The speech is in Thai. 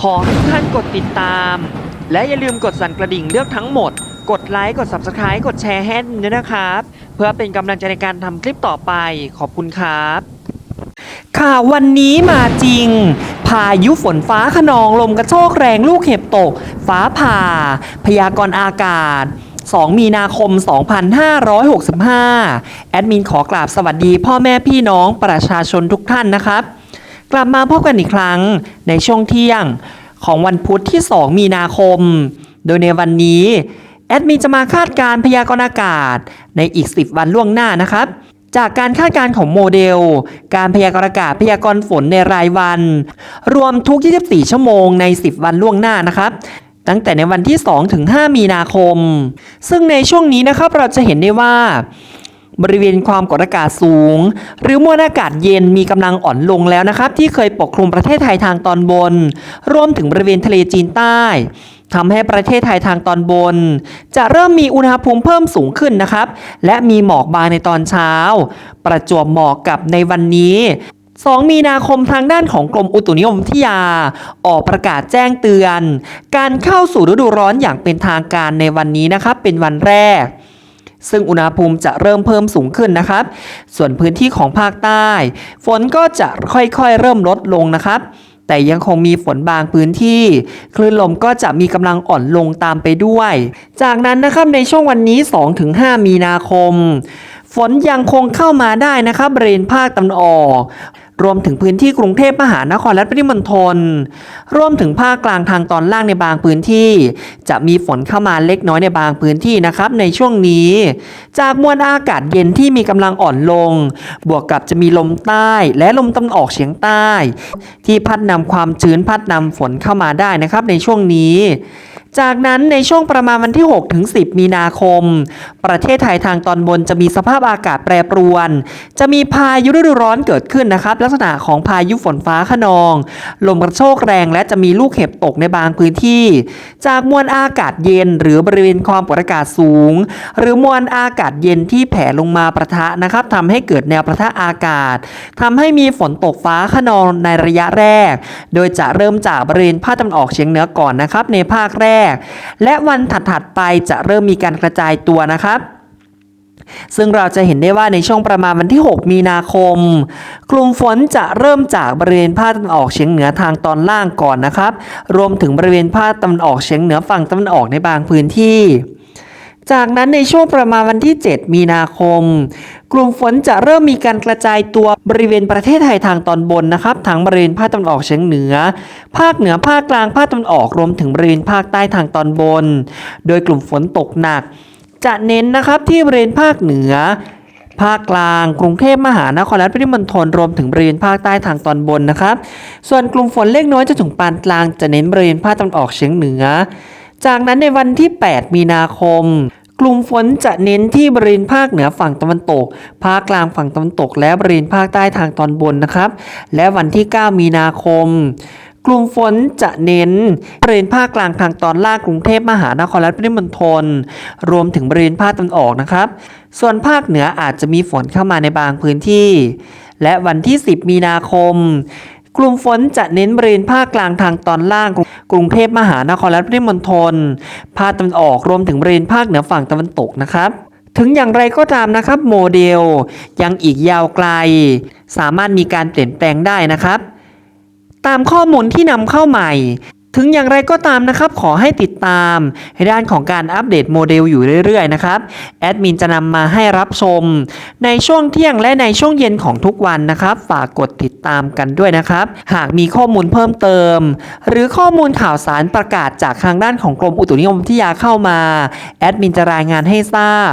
ขอให้ทุกท่านกดติดตาม และอย่าลืมกดสั่นกระดิ่งเลือกทั้งหมด กดไลค์ กด Subscribe กดแชร์ให้ด้วยนะครับ เพื่อเป็นกำลังใจในการทำคลิปต่อไป ขอบคุณครับ ค่ะวันนี้มาจริง พายุฝนฟ้าขนองลมกระโชกแรงลูกเห็บตก ฟ้าผ่า พยากรณ์อากาศ 2 มีนาคม 2565 แอดมินขอกราบสวัสดี พ่อแม่พี่น้องประชาชนทุกท่านนะครับ กลับมาพบกันอีกครั้งในช่วงเที่ยงของวันพุธที่ 2 มีนาคม โดยในวันนี้ แอดมินจะมาคาดการ์พยากรณ์อากาศในอีก 10 วันล่วงหน้านะครับ จากการคาดการณ์ของโมเดล การพยากรณ์อากาศพยากรณ์ฝนในรายวัน รวมทุก 24 ชั่วโมงใน 10 วันล่วงหน้านะครับตั้งแต่ในวันที่ 2 ถึง 5 มีนาคม ซึ่งในช่วงนี้นะครับเราจะเห็นได้ว่า บริเวณความกดอากาศสูง หรือมวลอากาศเย็นมีกำลังอ่อนลงแล้วนะครับ ที่เคยปกคลุมประเทศไทยทางตอนบน รวมถึงบริเวณทะเลจีนใต้ทำให้ประเทศไทยทางตอนบน จะเริ่มมีอุณหภูมิเพิ่มสูงขึ้นนะครับ และมีหมอกบางในตอนเช้า ประจวบเหมาะกับในวันนี้ 2 มีนาคมทางด้านของกรมอุตุนิยมวิทยา ออกประกาศแจ้งเตือน การเข้าสู่ฤดูร้อนอย่างเป็นทางการในวันนี้นะครับ เป็นวันแรก ซึ่งอุณหภูมิจะเริ่มเพิ่มสูงขึ้นนะครับ ส่วนพื้นที่ของภาคใต้ ฝนก็จะค่อยๆ เริ่มลดลงนะครับแต่ยังคงมีฝนบางพื้นที่ คลื่นลมก็จะมีกำลังอ่อนลงตามไปด้วย จากนั้นนะครับในช่วงวันนี้ 2-5 มีนาคม ฝนยังคงเข้ามาได้นะครับบริเวณภาคตะวันออก รวมถึงพื้นที่กรุงเทพมหานครและปริมณฑลรวมถึงภาคกลางทางตอนล่างในบางพื้นที่ จะมีฝนเข้ามาเล็กน้อยในบางพื้นที่นะครับในช่วงนี้ จากมวลอากาศเย็นที่มีกำลังอ่อนลง บวกกับจะมีลมใต้และลมตะวันออกเฉียงใต้ ที่พัดนำความชื้นพัดนำฝนเข้ามาได้นะครับในช่วงนี้ จากนั้นในช่วงประมาณวันที่ 6 ถึง 10 มีนาคม ประเทศไทยทางตอนบนจะมีสภาพอากาศแปรปรวน จะมีพายุฤดูร้อนเกิดขึ้นนะครับ ลักษณะของพายุฝนฟ้าขนอง ลมกระโชกแรงและจะมีลูกเห็บตกในบางพื้นที่ จากมวลอากาศเย็น หรือบริเวณความกดอากาศสูง หรือมวลอากาศเย็นที่แผ่ลงมาประทะนะครับทำให้เกิดแนวประทะอากาศทำให้มีฝนตกฟ้าขนองในระยะแรก โดยจะเริ่มจากบริเวณภาคตะวันออกเฉียงเหนือก่อนนะครับในภาคแรกก และวันถัดๆไปจะเริ่มมีการกระจายตัวนะครับซึ่งเราจะเห็นได้ว่าในช่วงประมาณวันที่ 6 มีนาคม กลุ่มฝนจะเริ่มจากบริเวณภาคตะวันออกเฉียงเหนือทางตอนล่างก่อนนะครับ รวมถึงบริเวณภาคตะวันออกเฉียงเหนือฝั่งตะวันออกในบางพื้นที่ จากนั้นในช่วงประมาณวันที่ 7 มีนาคม กลุ่มฝนจะเริ่มมีการกระจายตัวบริเวณประเทศไทยทางตอนบนนะครับทั้งบริเวณภาคตะวันออกเฉียงเหนือ ภาคเหนือภาคกลางภาคตะวันออกรวมถึงบริเวณภาคใต้ทางตอนบน โดยกลุ่มฝนตกหนัก จะเน้นนะครับที่บริเวณภาคเหนือภาคกลาง กรุงเทพมหานครและปริมณฑลรวมถึงบริเวณภาคใต้ทางตอนบนนะครับ ส่วนกลุ่มฝนเล็กน้อยจนถึงปานกลางจะเน้นบริเวณภาคตะวันออกเฉียงเหนือ จากนั้นในวันที่ 8 มีนาคม กลุ่มฝนจะเน้นที่บริเวณภาคเหนือฝั่งตะวันตก ภาคกลางฝั่งตะวันตก และบริเวณภาคใต้ทางตอนบนนะครับ และวันที่ 9 มีนาคม กลุ่มฝนจะเน้นบริเวณภาคกลางทางตอนล่างกรุงเทพมหานครและปริมณฑลรวมถึงบริเวณภาคตะวันออกนะครับ ส่วนภาคเหนืออาจจะมีฝนเข้ามาในบางพื้นที่ และวันที่ 10 มีนาคม กลุ่มฝนจะเน้นบริเวณภาคกลางทางตอนล่าง กรุงเทพมหานครและปริมณฑลภาคตะวันออกรวมถึงบริเวณภาคเหนือฝั่งตะวันตกนะครับถึงอย่างไรก็ตามนะครับโมเดลยังอีกยาวไกล สามารถมีการเปลี่ยนแปลงได้นะครับ ตามข้อมูลที่นำเข้าใหม่ ถึงอย่างไรก็ตามนะครับ ขอให้ติดตามในด้านของการอัปเดตโมเดลอยู่เรื่อยๆนะครับแอดมินจะนำมาให้รับชม ในช่วงเที่ยงและในช่วงเย็นของทุกวันนะครับ ฝากกดติดตามกันด้วยนะครับ หากมีข้อมูลเพิ่มเติม หรือข้อมูลข่าวสารประกาศจากทางด้านของกรมอุตุนิยมวิทยาเข้ามาแอดมินจะรายงานให้ทราบ